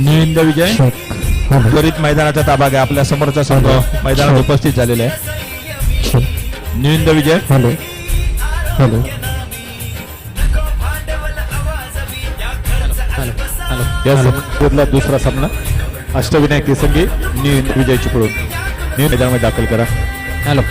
निविंद विजय. त्वरित मैदानाचा ताबा घ्या आपल्या समोरचा संघ मैदानात उपस्थित झालेला आहे. निविंद विजय. Hello hello. या सामन्यातला दुसरा सामना. अष्टविनायक केसंगी निविंद विजय चिपळूण निविंद मैदानामध्ये दाखल करा. हॅलो.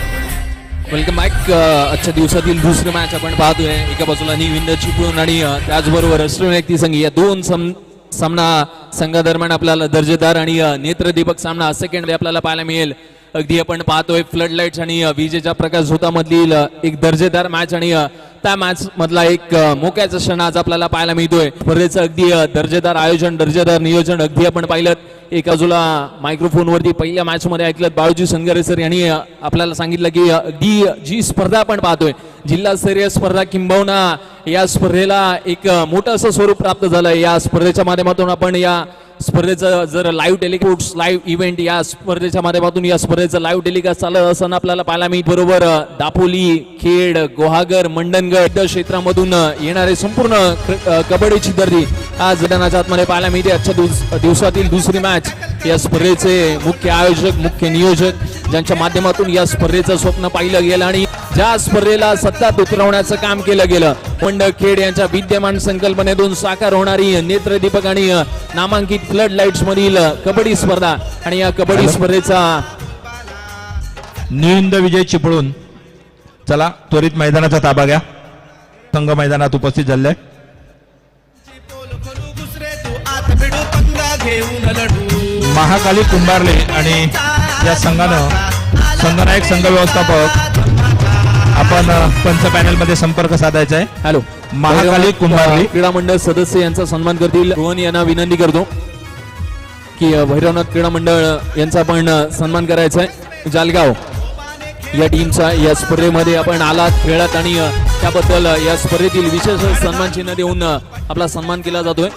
वेलकम बॅक आजच्या दिवसातील दुसरी मॅच आपण पाहतोय. एका बाजूला निविंद चिपळूण आणि त्याचबरोबर अष्टविनायक संघ या दोन सम सामना संघादरम्यान आपल्याला दर्जेदार आणि नेत्रदीपक सामना सेकंड आपल्याला पाहायला मिळेल. अगदी आपण पाहतोय फ्लड लाईट्स आणि विजेच्या प्रकाश झोतामधील एक दर्जेदार मॅच आणि त्या मॅच मधला एक मोक्याचा क्षण आज आपल्याला पाहायला मिळतोय. स्पर्धेचं अगदी दर्जेदार आयोजन दर्जेदार नियोजन अगदी आपण पाहिलं एका बाजूला मायक्रोफोनवरती पहिल्या मॅच मध्ये ऐकलं बाळूजी संगारे सर यांनी आपल्याला सांगितलं की अगदी जी स्पर्धा आपण पाहतोय जिल्हास्तरीय स्पर्धा किंबहुना या स्पर्धेला एक मोठं असं स्वरूप प्राप्त झालं या स्पर्धेच्या माध्यमातून आपण या स्पर्धेचं जर लाईव्ह टेलिकास्ट लाईव्ह इव्हेंट या स्पर्धेच्या माध्यमातून या स्पर्धेचं लाईव्ह टेलिकास्ट चालत असताना आपल्याला पाहायला मिळत बरोबर दापोली खेड गोहागर मंडणगड क्षेत्रामधून येणारे संपूर्ण कबड्डीची दर्दी आज मैदानाच्या आतमध्ये पाहायला मिळते. आजच्या दिवस- दिवसातील दुसरी मॅच या स्पर्धेचे मुख्य आयोजक मुख्य नियोजक ज्यांच्या माध्यमातून या स्पर्धेचं स्वप्न पाहिलं गेलं आणि ज्या स्पर्धेला सत्तात उतरवण्याचं काम केलं गेलं पंड खेड यांच्या विद्यमान संकल्पनेतून साकार होणारी नेत्रदीपक आणि नामांकित फ्लड लाईट्स मधील कबड्डी स्पर्धा. आणि या कबड्डी स्पर्धेचा निविंद विजय चिपळूण. चला त्वरित मैदानाचा ताबा घ्या. संघ मैदानात उपस्थित झाले महाकाली कुंभारले आणि या संघानं संघनायक संघ व्यवस्थापक आपण पंच पॅनलमध्ये संपर्क साधायचा आहे. हॅलो. महाकाली कुंभारली. क्रीडा मंडळ सदस्य यांचा सन्मान करतील. रोहन यांना विनंती करतो की भैरवनाथ क्रीडा मंडळ यांचा आपण अ, सन्मान करायचा आहे. जालगाव या टीमचा या स्पर्धेमध्ये आपण आलात खेळात आणि त्याबद्दल या स्पर्धेतील विशेष सन्मान चिन्ह देऊन आपला सन्मान केला जातोय.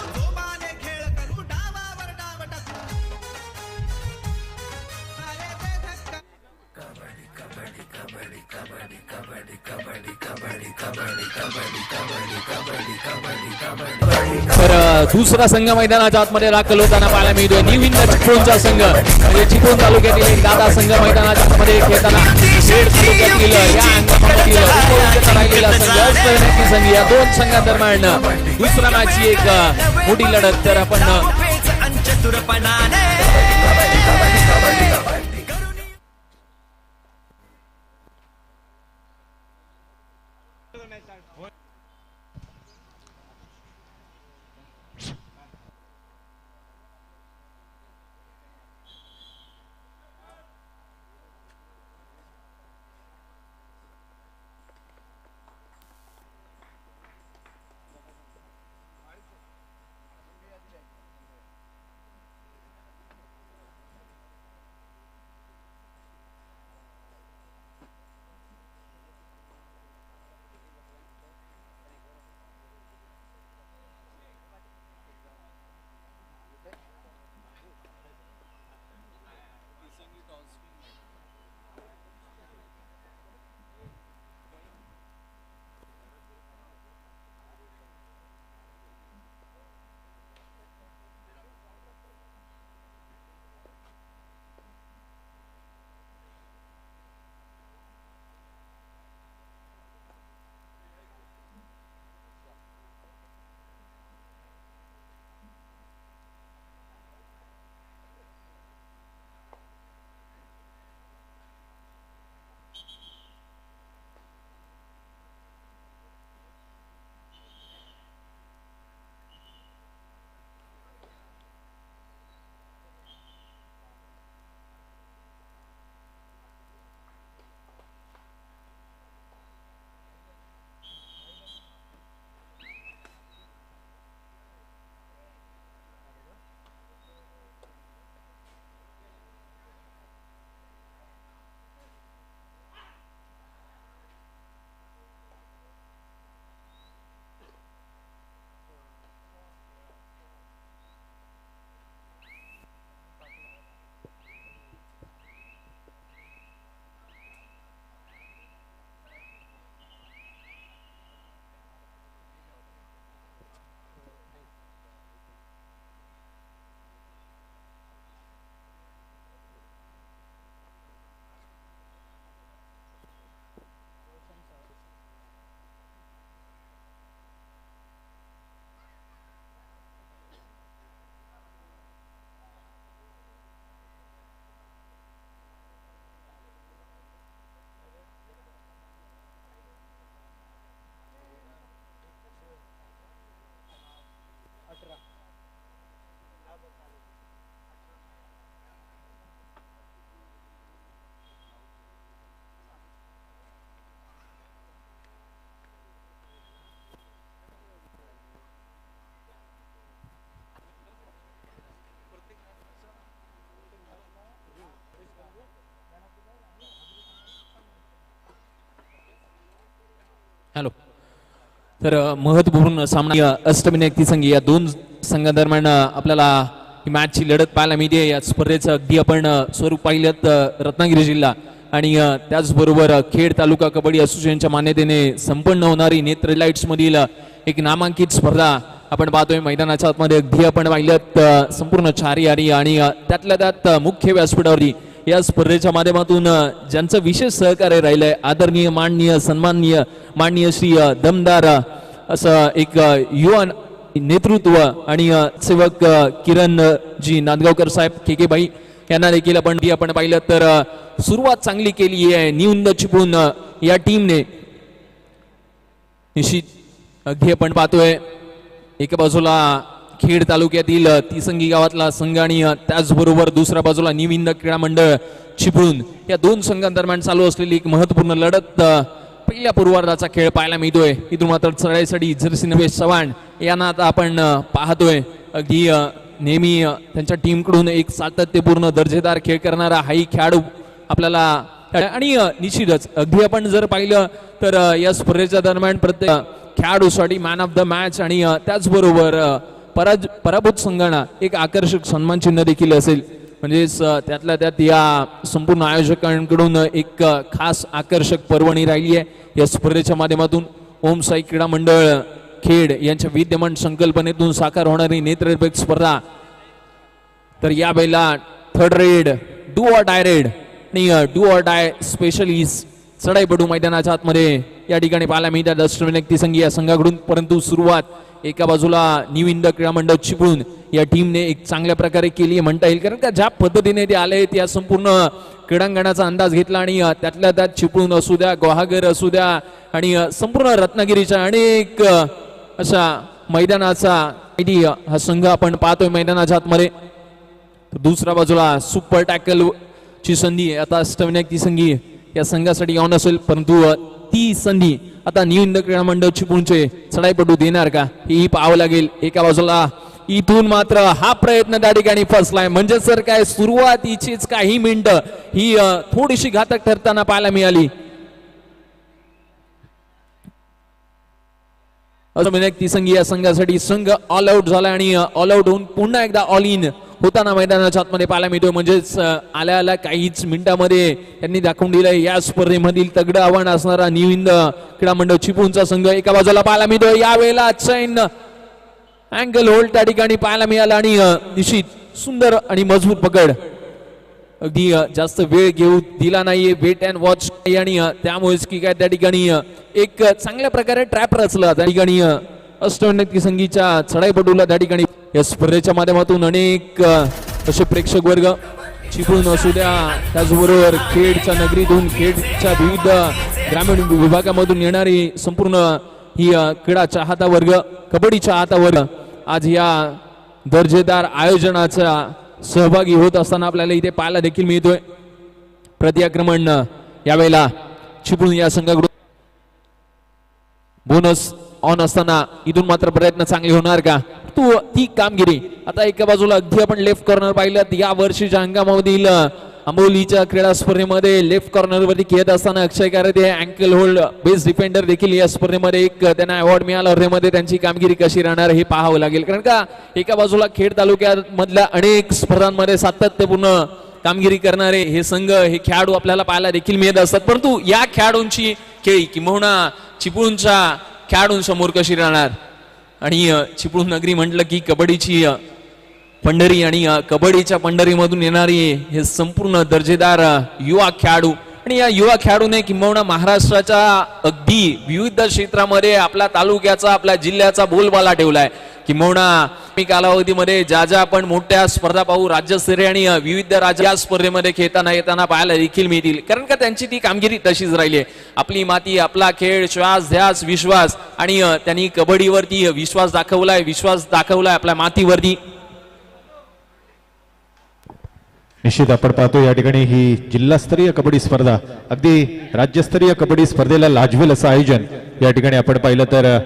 तर दुसरा संघ मैदानाच्या आतमध्ये दाखल होताना पाहायला मिळतोय. निविंद चिपळूणचा संघ. म्हणजे चिपळूण तालुक्यातील एक दादा संघ मैदानाच्या आतमध्ये खेळताना खेड तालुक्यातील या अंगणामधील राहिलेला संघ. संघ. या दोन संघांदरम्यान दुसरा मॅच एक मोठी लढत. तर आपण हॅलो तर महत्त्वपूर्ण सामना अष्टमी एकती संघ या दोन संघादरम्यान आपल्याला ही मॅचची लढत पाहायला मिळते. या स्पर्धेचं अगदी आपण स्वरूप पाहिलं रत्नागिरी जिल्हा आणि त्याचबरोबर खेड तालुका कबड्डी असोसिएशनच्या मान्यतेने संपन्न होणारी नेत्र लाईट्स मधील एक नामांकित स्पर्धा आपण पाहतोय. मैदानाच्या आतमध्ये अगदी आपण पाहिलं संपूर्ण चारी आरी आणि त्यातल्या त्यात मुख्य व्यासपीठावरती या स्पर्धेच्या माध्यमातून ज्यांचं विशेष सहकार्य राहिलंय आदरणीय माननीय सन्माननीय माननीय श्री दमदार असं एक युवा नेतृत्व आणि सेवक किरण जी नांदगावकर साहेब के के बाई यांना देखील आपण ती आपण पाहिलं तर सुरुवात चांगली केली आहे निवंद चिपून या टीमने. निश्चित अगदी आपण पाहतोय. एका बाजूला खेड तालुक्यातील तिसंगी गावातला संघ आणि त्याचबरोबर दुसऱ्या बाजूला निविंद क्रीडा मंडळ चिपळूण या दोन संघांदरम्यान चालू असलेली एक महत्त्वपूर्ण लढत पहिल्या पूर्वार्धाचा खेळ पाहायला मिळतोय. इथून मात्र चढाईसाठी झरसी नवेश चव्हाण यांना आता आपण पाहतोय. अगदी नेहमी त्यांच्या टीमकडून एक सातत्यपूर्ण दर्जेदार खेळ करणारा हाही खेळाडू आपल्याला आणि निश्चितच अगदी आपण जर पाहिलं तर या स्पर्धेच्या दरम्यान प्रत्येक खेळाडूसाठी मॅन ऑफ द मॅच आणि त्याचबरोबर पराज पराभूत संघांना एक आकर्षक सन्मान चिन्ह देखील असेल. म्हणजेच त्यातल्या त्यात या संपूर्ण आयोजकांकडून एक खास आकर्षक पर्वणी राहिली आहे. या स्पर्धेच्या माध्यमातून ओम साई क्रीडा मंडळ खेड यांच्या विद्यमान संकल्पनेतून साकार होणारी नेत्रपेक्ष स्पर्धा. तर या वेळेला third raid do or die raid आणि डू ऑर डाय स्पेशली चढाईपटू मैदानाच्या आतमध्ये या ठिकाणी पाहायला मिळतात. अष्टमी व्यक्ती संघ या संघाकडून. परंतु सुरुवात एका बाजूला न्यू इंडिया क्रीडा मंडळ चिपळून या टीमने एक चांगल्या प्रकारे केली म्हणता येईल. कारण का ज्या पद्धतीने ते आले त्या संपूर्ण क्रीडांगणाचा अंदाज घेतला आणि त्यातल्या त्यात चिपळूण असू द्या गुहागर असू द्या आणि संपूर्ण रत्नागिरीच्या अनेक अशा मैदानाचा हा संघ आपण पाहतोय मैदानाच्या आतमध्ये. दुसऱ्या बाजूला सुपर टॅकल ची संधी आता अष्टविनायक ती संधी या संघासाठी ऑन असेल परंतु ती संधी आता न्यू इंद क्रीडा मंडळ चिपळूणचे चढाईपटू देणार का? हेही पाहावं लागेल. एका बाजूला इथून मात्र हा प्रयत्न त्या ठिकाणी फसलाय. म्हणजे सर काय सुरुवातीचीच काही मिनिटं ही थोडीशी घातक ठरताना पाहायला मिळाली. अष्टविनायक ती संघी या संघासाठी संघ ऑल आउट झाला आणि ऑल आउट होऊन पुन्हा एकदा ऑल इन होताना मैदानाच्या आतमध्ये पाहायला मिळतोय. म्हणजेच आल्या आल्या काहीच मिनिटामध्ये त्यांनी दाखवून दिलंय. या स्पर्धेमधील तगडं आव्हान असणारा निविंद क्रीडा मंडळ चिपळूणचा संघ एका बाजूला पाहायला मिळतोय. यावेळेला चैन अँगल होल्ड त्या ठिकाणी पाहायला मिळाला आणि निश्चित सुंदर आणि मजबूत पकड. अगदी जास्त वेळ घेऊ दिला नाहीये. वेट अँड वॉच आणि त्यामुळेच की काय त्या ठिकाणी एक चांगल्या प्रकारे ट्रॅप रचला. त्या ठिकाणी अ, अष्टविनायक चढाईपटूला त्या ठिकाणी या स्पर्धेच्या माध्यमातून अनेक असे प्रेक्षक वर्ग चिपळूण असू द्या त्याचबरोबर खेडच्या नगरीतून खेडच्या विविध ग्रामीण विभागामधून येणारी संपूर्ण ही क्रीडा चाहता वर्ग कबड्डी चाहता वर्ग आज या दर्जेदार आयोजनाचा सहभागी होत असताना आपल्याला इथे पाहायला देखील मिळतोय. प्रतिआक्रमण यावेळेला चिपळूण या संघाकडून बोनस ऑन असताना इथून मात्र प्रयत्न चांगले होणार का? तू ती कामगिरी. आता एका बाजूला अगदी आपण लेफ्ट कॉर्नर पाहिलं या वर्षीच्या हंगामामधील अ, आंबोलीच्या क्रीडा स्पर्धेमध्ये लेफ्ट कॉर्नर वरती खेळत असताना अक्षय हे अँकल होल्ड बेस्ट डिफेंडर देखील या स्पर्धेमध्ये एक त्यांना अवॉर्ड मिळाला. स्पर्धेमध्ये त्यांची कामगिरी कशी राहणार हे पाहावं लागेल. कारण का एका बाजूला खेड तालुक्यामधल्या अनेक स्पर्धांमध्ये सातत्यपूर्ण कामगिरी करणारे हे संघ हे खेळाडू आपल्याला पाहायला देखील मिळत असतात. परंतु या खेळाडूंची खेळी किंबहुना चिपळूणच्या खेळाडूंसमोर कशी राहणार? आणि चिपळूण नगरी म्हटलं की कबड्डीची पंढरी आणि कबड्डीच्या पंढरीमधून येणारी हे संपूर्ण दर्जेदार युवा खेळाडू. आणि या युवा खेळाडूने किंबहुना महाराष्ट्राच्या अगदी विविध क्षेत्रामध्ये आपल्या तालुक्याचा आपल्या जिल्ह्याचा बोलबाला ठेवलाय. किंबहुना मी कालावधीमध्ये ज्या ज्या आपण मोठ्या स्पर्धा पाहू राज्यस्तरीय आणि विविध राज्य या स्पर्धेमध्ये खेळताना येताना पाहायला देखील मिळतील. कारण का त्यांची ती कामगिरी तशीच राहिली आहे. आपली माती आपला खेळ श्वास ध्यास विश्वास आणि त्यांनी कबड्डीवरती विश्वास दाखवलाय विश्वास दाखवलाय आपल्या मातीवरती. निश्चित आपण पाहतो या ठिकाणी ही जिल्हास्तरीय कबड्डी स्पर्धा. अगदी राज्यस्तरीय कबड्डी स्पर्धेला लाजवेल असं आयोजन या ठिकाणी आपण पाहिलं तर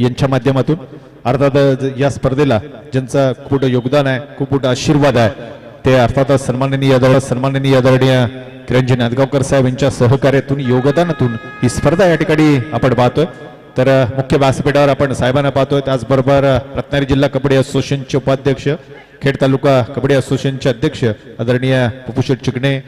यांच्या माध्यमातून. अर्थात या स्पर्धेला ज्यांचा खूप मोठं योगदान आहे खूप मोठा आशीर्वाद आहे ते अर्थातच सन्माननीय यादव सन्माननीय आदरणीय किरणजी नांदगावकर साहेब यांच्या सहकार्यातून योगदानातून ही स्पर्धा या ठिकाणी आपण पाहतोय. तर मुख्य व्यासपीठावर आपण साहेबांना पाहतोय. त्याचबरोबर रत्नागिरी जिल्हा कबड्डी असोसिएशनचे उपाध्यक्ष खेड तालुका कबड्डी असोसिएशनचे अध्यक्ष आदरणीय पपुशेठ चिकणे